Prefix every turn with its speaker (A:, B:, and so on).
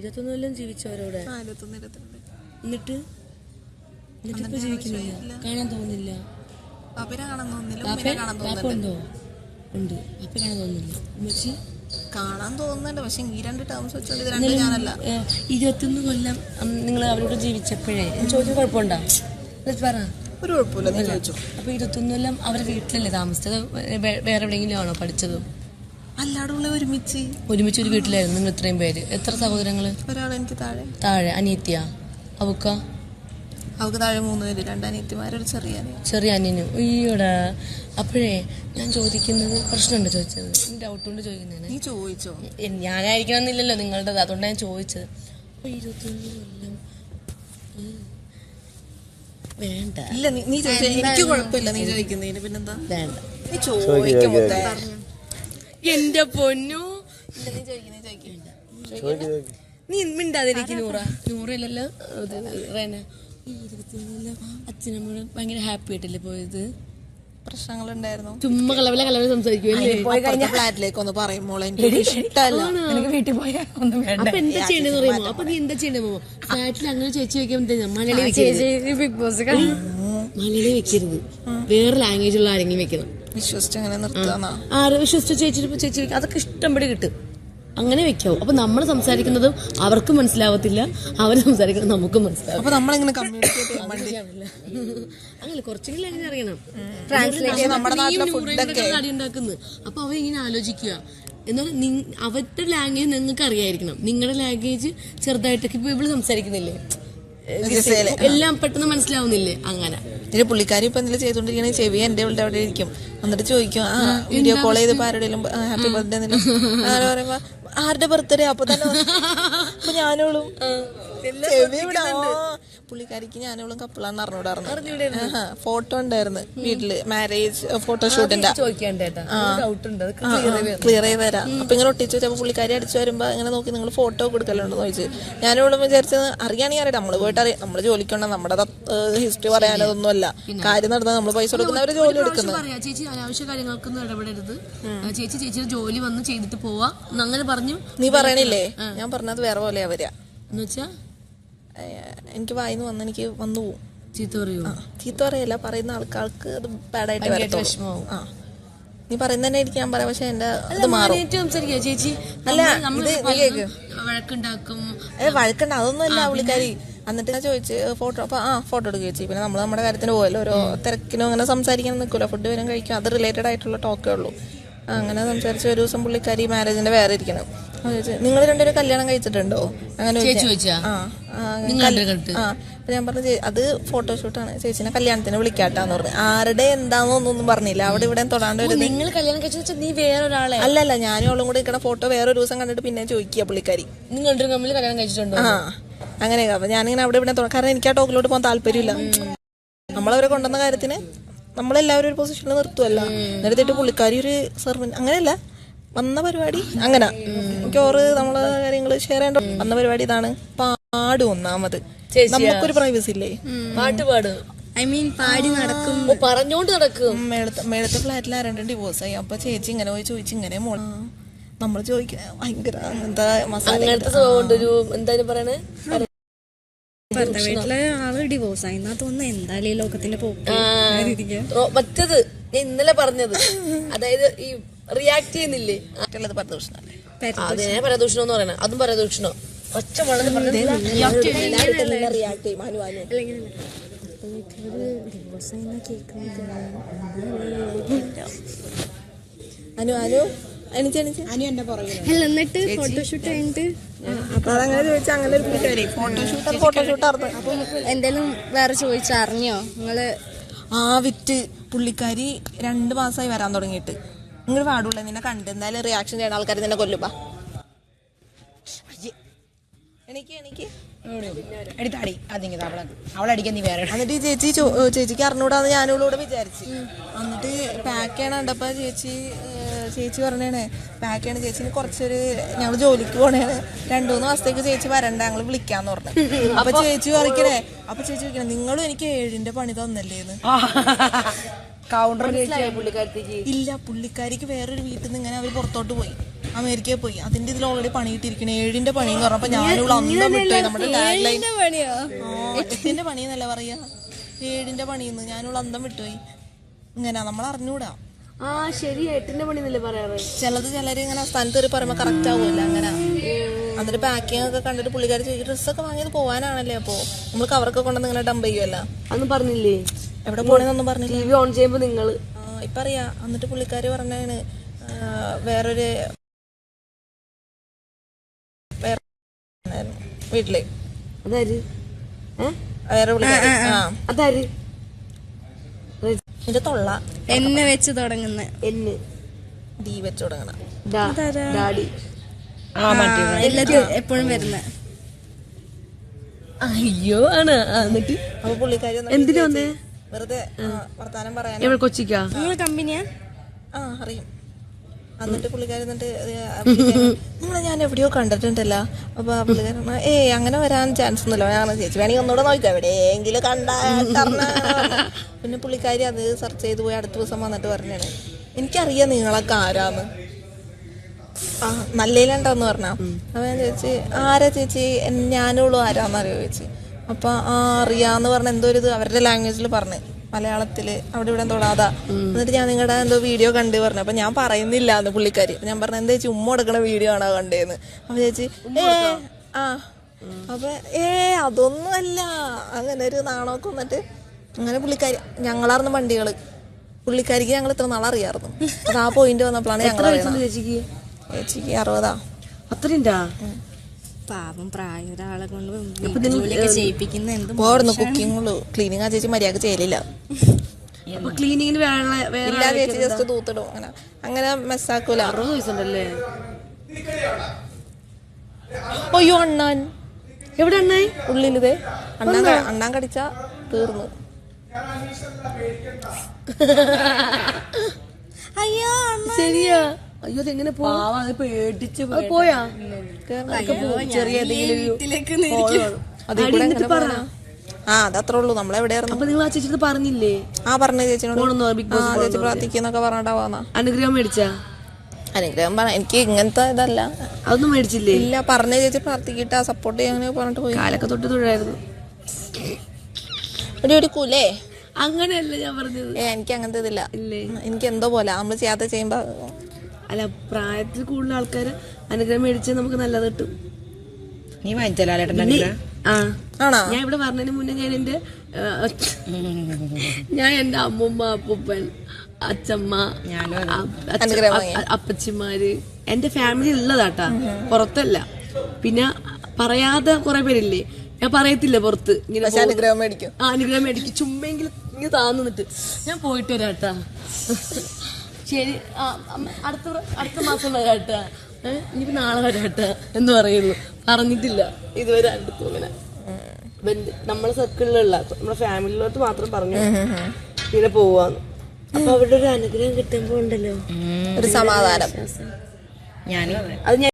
A: ഇരുപത്തൊന്ന് കൊല്ലം ജീവിച്ചവരോടെ
B: ഇരുപത്തൊന്ന് ഇരുപത്തിരണ്ട്.
A: എന്നിട്ട്? എന്നിട്ട് ഇപ്പൊ ജീവിക്കുന്നില്ല. കാണാൻ തോന്നുന്നില്ല.
B: പാപ്പിനെ കാണാൻ തോന്നുന്നില്ല
A: പാപ്പ?
B: കാണാൻ തോന്നുന്നുണ്ട്
A: ഉണ്ടോ? അപ്പൊ കാണാൻ തോന്നുന്നില്ല. ഉമ്മച്ചി?
B: കാണാൻ തോന്നുന്നുണ്ട് പക്ഷെ ഈ രണ്ട് ടേംസ് വെച്ചോണ്ട് ഇത് രണ്ടും ഞാനല്ല.
A: ഇരുപത്തൊന്ന് കൊല്ലം നിങ്ങൾ അവരോട് ജീവിച്ചപ്പോഴേ. ചോദിച്ചു കുഴപ്പമുണ്ടോ? എന്നിട്ട് പറ.
B: ഒരു കുഴപ്പമില്ല
A: അപ്പൊ ഇരുപത്തൊന്ന് കൊല്ലം അവരുടെ വീട്ടിലല്ലേ താമസിച്ചത്? വേറെ എവിടെയെങ്കിലും ആണോ പഠിച്ചത്?
B: അല്ലാടുള്ള ഒരുമിച്ച്.
A: ഒരുമിച്ച് ഒരു വീട്ടിലായിരുന്നു നിങ്ങൾ ഇത്രയും പേര്. എത്ര സഹോദരങ്ങൾ?
B: ഒരാൾ എനിക്ക് താഴെ.
A: താഴെ. അനിയത്തിയ? അവക്ക?
B: അവക്ക് താഴെ മൂന്ന് പേര്. രണ്ട് അനിയത്തിമാരൊരു ചെറിയ അനിയൻ.
A: ചെറിയ അനിയനും. ഈയോടാ അപ്പോഴേ ഞാൻ ചോദിക്കുന്നത് പ്രശ്നമുണ്ട് ചോദിച്ചത്? ഡൗട്ട് കൊണ്ട് ചോദിക്കുന്നതാണ്
B: നീ ചോദിച്ചോ?
A: ഞാനായിരിക്കണമെന്നില്ലല്ലോ നിങ്ങളുടേത്. അതുകൊണ്ട് ഞാൻ ചോദിച്ചത്. അപ്പൊ ഇരുപത്തൊന്ന് കൊല്ലം. വേണ്ട.
B: ഇല്ല നീ നീ ചോദിച്ചോ. എനിക്ക് കുഴപ്പമില്ല നീ ചോദിക്കുന്നതിന്. പിന്നെന്താ?
A: വേണ്ട.
B: നീ ചോദിക്കും.
A: എന്റെ പൊന്നു.
B: നീ
A: മിണ്ടാതിരിക്കും നൂറ. നൂറിലല്ലോ റേന. ഈ അച്ഛനമ്മയോട് ഭയങ്കര ഹാപ്പി ആയിട്ടല്ലേ പോയത്?
B: പ്രശ്നങ്ങളുണ്ടായിരുന്നു.
A: ചുമ്മാ കലവല കലവല സംസാരിക്കുമല്ലേ
B: പോയി കഴിഞ്ഞ ഫ്ലാറ്റിലേക്ക് ഒന്ന് പറയും മോളെ എനിക്ക് ഇഷ്ടമല്ല എനിക്ക് വീട്ടിൽ പോയാൽ ഒന്നും വേണ്ട.
A: അപ്പൊ എന്താ ചെയ്യണ്ടെന്ന് പറയുമോ അപ്പൊ നീ എന്താ ചെയ്യണ്ടേ ഫ്ലാറ്റിൽ അങ്ങനെ ചേച്ചി വെക്കാൻ മലയാളി
B: ബിഗ് ബോസ്
A: മലയാളി വെക്കരുത്. വേറെ ലാംഗ്വേജ് ഉള്ള ആരെങ്കിലും വെക്കണം.
B: വിശ്വസിച്ച് അങ്ങനെ നിർത്താന്നാ.
A: ആരെ വിശ്വസിച്ച് ചേച്ചി ചേച്ചി വെക്കുക അതൊക്കെ ഇഷ്ടം പോലെ കിട്ടും. അങ്ങനെ വെക്കാവും അപ്പൊ നമ്മൾ സംസാരിക്കുന്നതും അവർക്കും മനസ്സിലാവത്തില്ല. അവർ സംസാരിക്കുന്നത് നമുക്കും മനസ്സിലാവും
B: അപ്പൊ നമ്മളിങ്ങനെ കമ്മ്യൂണിക്കേറ്റ് ചെയ്യാൻ വേണ്ടി?
A: അങ്ങനെ കുറച്ചെങ്കിലും അങ്ങനെ അറിയണം. ഉണ്ടാക്കുന്നത് അപ്പൊ അവ ഇങ്ങനെ ആലോചിക്കുക. എന്നാൽ അവരുടെ ലാംഗ്വേജ് നിങ്ങൾക്ക് അറിയായിരിക്കണം. നിങ്ങളുടെ ലാംഗ്വേജ് ചെറുതായിട്ടൊക്കെ ഇപ്പൊ ഇവൾ സംസാരിക്കുന്നില്ലേ. എല്ലാം പെട്ടെന്ന് മനസ്സിലാവുന്നില്ലേ? അങ്ങനെ.
B: ഇതിന് പുള്ളിക്കാരി ഇപ്പൊ എന്തെങ്കിലും ചെയ്തോണ്ടിരിക്കണേ ചെവി എന്റെ ഇവിടെ അവിടെ ഇരിക്കും. എന്നിട്ട് ചോദിക്കും ആ വീഡിയോ കോൾ ചെയ്ത് ആരുടെയും ഹാപ്പി ബർത്ത്ഡേ അങ്ങനെ പറയുമ്പോ ആരുടെ ബർത്ത്ഡേ അപ്പൊ തന്നെ അപ്പൊ ഞാനോളും ചെവി ഇവിടെ പുള്ളിക്കാരിക്ക് ഞാനിവളും കപ്പിളാന്ന് അറിഞ്ഞൂടായിരുന്നു ഫോട്ടോ ഉണ്ടായിരുന്നു വീട്ടിൽ. മാരേജ് ഫോട്ടോഷൂട്ടിന്റെ ക്ലിയർ ചെയ്ത് തരാം അപ്പൊ ഇങ്ങനെ ഒട്ടിച്ചു വെച്ചപ്പോ പുള്ളിക്കാരി അടിച്ചു വരുമ്പോ ഇങ്ങനെ നോക്കി നിങ്ങൾ ഫോട്ടോ കൊടുക്കലുണ്ടോ ചോദിച്ചു. ഞാനിവളും വിചാരിച്ചത് അറിയാണെങ്കിൽ അറിയാം. നമ്മൾ പോയിട്ട് അറിയാം. നമ്മൾ ജോലിക്കൊണ്ട നമ്മുടെ ഹിസ്റ്ററി പറയാനതൊന്നും അല്ല കാര്യം നടന്നാൽ നമ്മൾ പൈസ കൊടുക്കുന്നവര് ജോലി എടുക്കുന്നത്
A: ചേച്ചി അനാവശ്യ കാര്യങ്ങൾക്കൊന്നും ഇടപെടരുത്. ചേച്ചി ചേച്ചിയുടെ ജോലി വന്ന് ചെയ്തിട്ട് പോവാ. അങ്ങനെ പറഞ്ഞു.
B: നീ പറയണില്ലേ? ഞാൻ പറഞ്ഞത് വേറെ പോലെയാ വരിക.
A: എന്ന് വെച്ചാ?
B: ഏഹ് എനിക്ക് വായിന്ന് വന്ന് എനിക്ക് വന്നു പോവും.
A: ചീത്ത പറയൂ
B: ചീത്ത പറയല്ല. പറയുന്ന ആൾക്കാർക്ക് അത് ബാഡായിട്ട് വരത്തുള്ളൂ. ആ. നീ പറയുന്ന തന്നെ ഇരിക്കാൻ ഞാൻ പറയാം പക്ഷെ എന്റെ അത് മാറും.
A: ചേച്ചി
B: അല്ല.
A: വഴക്കുണ്ടാക്കും.
B: വഴക്കണ്ട. അതൊന്നും അല്ല പുള്ളിക്കാരി. എന്നിട്ട് ഞാൻ ചോദിച്ചു ഫോട്ടോ അപ്പൊ ആ ഫോട്ടോ എടുക്കുക ചേച്ചി. പിന്നെ നമ്മൾ നമ്മുടെ കാര്യത്തിന് പോയല്ലോ ഓരോ തിരക്കിനും അങ്ങനെ സംസാരിക്കാൻ നിൽക്കില്ല ഫുഡ് വരും കഴിക്കും. അത് റിലേറ്റഡ് ആയിട്ടുള്ള ടോക്കേ ഉള്ളൂ. അങ്ങനെ സംസാരിച്ച് ഒരു ദിവസം പുള്ളിക്കാരി മാരേജിന്റെ വേറെ ഇരിക്കണം. നിങ്ങൾ രണ്ടുപേരും കല്യാണം കഴിച്ചിട്ടുണ്ടോ? അങ്ങനെ ആ അപ്പൊ ഞാൻ പറഞ്ഞു "ചേ- അത് ഫോട്ടോഷൂട്ടാണ് ചേച്ചിനെ കല്യാണത്തിന് വിളിക്കാട്ടാന്ന് പറഞ്ഞു. ആരുടെ ഒന്നും പറഞ്ഞില്ല. അവിടെ ഇവിടെ തൊടാണ്ട്
A: നിങ്ങൾ കല്യാണം കഴിച്ചു നീ വേറൊരാളെ?
B: അല്ലല്ല ഞാനും അവളും കൂടെ ഇരിക്കണ ഫോട്ടോ വേറെ ഒരു ദിവസം കണ്ടിട്ട് പിന്നെ ചോദിക്കുക പുള്ളിക്കാരി.
A: നിങ്ങൾ തമ്മിൽ കല്യാണം കഴിച്ചിട്ടുണ്ടോ?
B: ആ അങ്ങനെ അപ്പൊ ഞാനിങ്ങനെ അവിടെ ഇവിടെ കാരണം എനിക്ക് ആ ടോക്കിലോട്ട് പോകാൻ താല്പര്യമില്ല. നമ്മളവരെ കൊണ്ടുവന്ന കാര്യത്തിന് നമ്മളെല്ലാവരും ഒരു പൊസിഷനിൽ നിർത്തുമല്ല എന്നിട്ട് പുള്ളിക്കാരി ഒരു സെർവൻ അങ്ങനെയല്ല. വന്ന പരിപാടി? അങ്ങനെ. മിക്കവാറ് നമ്മളെ കാര്യങ്ങൾ ഷെയർ ചെയ്യേണ്ട വന്ന പരിപാടി ഇതാണ്. പാടും ഒന്നാമത്. നമുക്കൊരു പ്രൈവസി ഇല്ലേ?
A: പാട്ട് പാടും
C: ഐ മീൻ പാടി നടക്കും.
A: പറഞ്ഞോണ്ട് നടക്കും.
B: മേളത്തെ മേളത്തെ ഫ്ലാറ്റിൽ ആരണ്ടും ഡിവോഴ്സ് ആയി അപ്പൊ ചേച്ചി ഇങ്ങനെ പോയി ചോദിച്ചു ഇങ്ങനെ മോൾ നമ്മൾ ചോദിക്ക ഭയങ്കര എന്താ മസാല
A: എന്തായാലും പറയണേ?
C: വീട്ടിലെ ആൾ ഡിവോഴ്സ് ആയി. എന്നാ തോന്നുന്നു എന്തായാലും ഈ ലോകത്തിന്റെ
A: മറ്റത് ഞാൻ ഇന്നലെ പറഞ്ഞത്. അതായത് ഈ റിയാക്ട് ചെയ്യുന്നില്ലേ?
B: മറ്റുള്ളത് പരദൂഷണം.
A: അതിനെ പരദൂഷണം എന്ന് പറയണേ. അതും പരദൂഷണോ? ഒച്ച വളരെ റിയാക്ട് ചെയ്യും അനു അനു.
C: എന്നിട്ട് ഫോട്ടോഷൂട്ട് കഴിഞ്ഞിട്ട്? എന്തേലും വേറെ ചോദിച്ചറിഞ്ഞോ? നിങ്ങൾ
B: ആ വിറ്റ് പുള്ളിക്കാരി രണ്ട് മാസമായി വരാൻ തുടങ്ങിയിട്ട്. നിങ്ങൾ പാടുള്ള നിന്നെ കണ്ട്. എന്തായാലും റിയാക്ഷൻ ചെയ്യുന്ന ആൾക്കാർ നിന്നെ കൊല്ലുപ്പാ എനിക്ക് എനിക്ക്
D: എടുത്താടി അതിങ്ങനെ അവളെ അവളടിക്കാൻ നീ വേറെ
B: എന്നിട്ട് ഈ ചേച്ചി ചേച്ചിക്ക് അറിഞ്ഞൂടാന്ന് ഞാനോളൂടെ വിചാരിച്ചു. എന്നിട്ട് പാക്ക് ചെയ്യണ കണ്ടപ്പോ ചേച്ചി ചേച്ചി പറഞ്ഞേണേ പാക്ക് ചെയ്യണ ചേച്ചിന് കുറച്ചൊരു ഞങ്ങൾ ജോലിക്ക് പോണേണ്. രണ്ടു മൂന്ന് മാസത്തേക്ക് ചേച്ചി വരണ്ട ഞങ്ങൾ വിളിക്കാന്ന് പറഞ്ഞു. അപ്പൊ ചേച്ചി പറിക്കണേ അപ്പൊ ചേച്ചി വിളിക്കണേ നിങ്ങളും എനിക്ക് ഏഴിന്റെ പണി തന്നല്ലേന്ന്?
D: കൗണ്ടർ
B: ഇല്ല പുള്ളിക്കാരിക്ക് വേറൊരു വീട്ടിൽ നിന്ന് ഇങ്ങനെ അവർ പുറത്തോട്ട് പോയി. അമേരിക്കയിൽ പോയി. അതിന്റെ ഇതിൽ ഓൾറെഡി പണി കിട്ടിയിരിക്കണേ ഏഴിന്റെ പണി എന്ന് പറഞ്ഞപ്പോ ഞാനിവിടെ അന്ന് വിട്ടുപോയി നമ്മുടെ ടാഗ് ലൈൻ എട്ടിന്റെ പണി എന്നല്ല പറയാ? ഏഴിന്റെ പണിന്ന് ഞാനിവിടെ അന്തം വിട്ടുപോയി ഇങ്ങനെ നമ്മൾ അറിഞ്ഞൂടാ.
A: ആ ശരി എട്ടിന്റെ പണി എന്നല്ലേ പറയാറ്?
B: ചിലത് ചിലര് ഇങ്ങനെ സ്ഥലത്ത് കയറി പറയുമ്പോ കറക്റ്റ് ആവുമല്ലോ അങ്ങനെ. അതിന്റെ പാക്കിംഗ് ഒക്കെ കണ്ടിട്ട് പുള്ളിക്കാരി ഡ്രസ്സൊക്കെ വാങ്ങിയത് പോവാനാണല്ലേ അപ്പോ? നമ്മൾ കവറൊക്കെ കൊണ്ടുവന്ന് ഇങ്ങനെ ഡംപ് ചെയ്യുമല്ലോ
A: അന്ന് പറഞ്ഞില്ലേ?
B: എവിടെ പോണെന്നൊന്നും പറഞ്ഞില്ല.
A: ടി വി ഓൺ ചെയ്യുമ്പോ നിങ്ങൾ.
B: ആ, ഇപ്പൊ അറിയാ. എന്നിട്ട് പുള്ളിക്കാരി പറഞ്ഞാണ് വേറൊരു വേറെ ഉണ്ടായിരുന്നു വീട്ടിൽ.
A: അതാര്?
B: വേറെ പുള്ളിക്കാരി. ആ
A: അതാര്?
B: എന്റെ തൊള്ള.
C: എന്നെ വെച്ച് തുടങ്ങുന്ന.
A: എന്ന്.
B: ഡീ വെച്ച് തുടങ്ങണ.
A: ഡാ- ഡാഡി.
C: എല്ലാത്തിനും എപ്പോഴും വരുന്ന.
A: അയ്യോ ആണ്. ആ, എന്നിട്ട്?
B: അപ്പൊ പുള്ളിക്കാരി വന്നിട്ട്
A: എന്തിനു വന്നേ?
B: വെറുതെ വർത്താനം പറയാൻ
A: എവിടെ കൊച്ചിക്കാ?
C: നിങ്ങൾ കമ്പനിയാ?
B: ആ അറിയും. എന്നിട്ട് പുള്ളിക്കാരി എന്നിട്ട് നിങ്ങളെ ഞാൻ എവിടെയോ കണ്ടിട്ടുണ്ടല്ലോ. അപ്പൊ ആ പുള്ളിക്കാരൻ ഏ അങ്ങനെ വരാൻ ചാൻസ് ഒന്നുമില്ല. ഞാൻ ചേച്ചി വേണമെങ്കിൽ ഒന്നുകൂടെ നോക്കാം എവിടെയെങ്കിലും കണ്ടാ പിന്നെ പുള്ളിക്കാരി അത് സെർച്ച് ചെയ്ത് പോയി അടുത്ത ദിവസം വന്നിട്ട് പറഞ്ഞാണ് എനിക്കറിയാം നിങ്ങളൊക്കെ ആരാന്ന്. ആ നല്ലയിലുണ്ടോന്ന് പറഞ്ഞ. അപ്പൊ ഞാൻ ചേച്ചി ആരാ ചേച്ചി? ഞാനുള്ളൂ ആരാന്നറിയോ? ചേച്ചി അപ്പൊ ആ അറിയാന്ന് പറഞ്ഞ എന്തോ ഒരു ഇത് അവരുടെ ലാംഗ്വേജിൽ പറഞ്ഞു. മലയാളത്തിൽ അവിടെ ഇവിടെ തൊടാതെ. എന്നിട്ട് ഞാൻ നിങ്ങളുടെ എന്തോ വീഡിയോ കണ്ട് പറഞ്ഞു. അപ്പൊ ഞാൻ പറയുന്നില്ല എന്ന് പുള്ളിക്കാരി. ഞാൻ പറഞ്ഞു എന്താ ചേച്ചി ഉമ്മ കൊടുക്കണ വീഡിയോ ആണോ കണ്ടേന്ന്? അപ്പൊ ചേച്ചി ഏ ആ. അപ്പൊ ഏ അതൊന്നും അല്ല അങ്ങനെ ഒരു നാണമൊക്കെ വന്നിട്ട് അങ്ങനെ പുള്ളിക്കാരി ഞങ്ങളായിരുന്നു വണ്ടികൾ. പുള്ളിക്കാരിക്ക് ഞങ്ങൾ ഇത്ര നാളെ അറിയാമായിരുന്നു അത് ആ പോയിന്റ് വന്നപ്പോഴാണ് ഞങ്ങൾ
A: ചേച്ചിക്ക്?
B: ചേച്ചിക്ക് അറുപതാ.
A: അത്രയുണ്ടാ?
C: പാവം പ്രായൊരാളെ കൊണ്ട് ജോലിയൊക്കെ ചെയ്യിപ്പിക്കുന്ന എന്ത്
B: പോർന്നു കുക്കിങ്ങുള്ളൂ. ക്ലീനിങ് ആ ചേച്ചി മര്യാദയ്ക്ക് ചെയ്യലില്ല.
A: അപ്പൊ ക്ലീനിങ്ങിന് വേറെ വേറെ
B: ഇല്ല ചേച്ചി ജസ്റ്റ് തൂത്തിടും. അങ്ങനെ അങ്ങനെ മെസ്സാക്കൂല
A: അറുപത് വയസ്സുണ്ടല്ലേ?
B: അയ്യോ അണ്ണാൻ.
A: എവിടെ അണ്ണായി
B: ഉള്ളിലിതേ. അണ്ണാൻ അണ്ണാൻ കടിച്ച തീർന്നു.
C: അയ്യോ
A: ശരിയാ. അയ്യോ അതെങ്ങനെ പോയാ? ചെറിയ?
B: ആ അതത്രേ ഉള്ളൂ. നമ്മളെവിടെയായിരുന്നു?
A: അപ്പൊ നിങ്ങൾ ആ ചേച്ചിട്ട് പറഞ്ഞില്ലേ?
B: ആ പറഞ്ഞ ചേച്ചിനോട്.
A: ബിഗ് ബോസ്
B: ചേച്ചി പ്രാർത്ഥിക്കുന്നൊക്കെ പറഞ്ഞിട്ടാ പോന്നാ.
A: അനുഗ്രഹം മേടിച്ചാ?
B: അനുഗ്രഹം പറ. എനിക്ക് ഇങ്ങനത്തെ ഇതല്ല.
A: അതൊന്നും മേടിച്ചില്ലേ?
B: ഇല്ല പറഞ്ഞ ചേച്ചി പ്രാർത്ഥിക്കിട്ടാ. സപ്പോർട്ട് ചെയ്യാൻ പറഞ്ഞിട്ട് പോയി.
A: കാലൊക്കെ തൊട്ട് തൊഴായിരുന്നു.
B: ഒരു ഒരു കുലേ?
A: അങ്ങനെയല്ല ഞാൻ പറഞ്ഞത്.
B: എനിക്ക് അങ്ങനത്തെ ഇതില്ല. എനിക്ക് എന്തോ പോലെ. നമ്മൾ ചെയ്യാത്ത ചെയ്യുമ്പോ
A: അല്ല പ്രായത്തിൽ കൂടുതൽ ആൾക്കാര് അനുഗ്രഹം മേടിച്ചാൽ നമുക്ക് നല്ലത് കിട്ടും.
D: നീ
A: പിന്നെ- ആ.
B: ആണോ?
A: ഞാൻ ഇവിടെ പറഞ്ഞതിന് മുന്നേ ഞാൻ എന്റെ ഞാൻ എന്റെ അമ്മൂമ്മ അപ്പൂപ്പൻ അച്ഛമ്മ അപ്പച്ചിമാര് എന്റെ ഫാമിലി ഉള്ളതാട്ടാ. പുറത്തല്ല. പിന്നെ പറയാതെ കുറെ പേരില്ലേ? ഞാൻ പറയത്തില്ല പുറത്ത്. ഇങ്ങനെ
B: അനുഗ്രഹം മേടിക്കും.
A: ആ അനുഗ്രഹം മേടിക്കും. ചുമ്മെങ്കിലും ഇങ്ങനെ താന്നിട്ട് ഞാൻ പോയിട്ട് വരാട്ടാ. ശരി അടുത്ത അടുത്ത മാസം വരെ ഏഹ് ഇനിയിപ്പോ നാളെ വരാട്ടാ എന്ന് പറയുന്നു. പറഞ്ഞിട്ടില്ല. ഇതുവരെ അടുത്തു അങ്ങനെ നമ്മളെ സർക്കിളിലുള്ള നമ്മുടെ ഫാമിലിയിലോട്ട് മാത്രം പറഞ്ഞു. ഇങ്ങനെ പോവാന്ന്. അപ്പൊ അവരുടെ ഒരു അനുഗ്രഹം കിട്ടുമ്പോ ഉണ്ടല്ലോ.
B: ഒരു സമാധാനം.
D: ഞാനും.
A: അത് ഞാൻ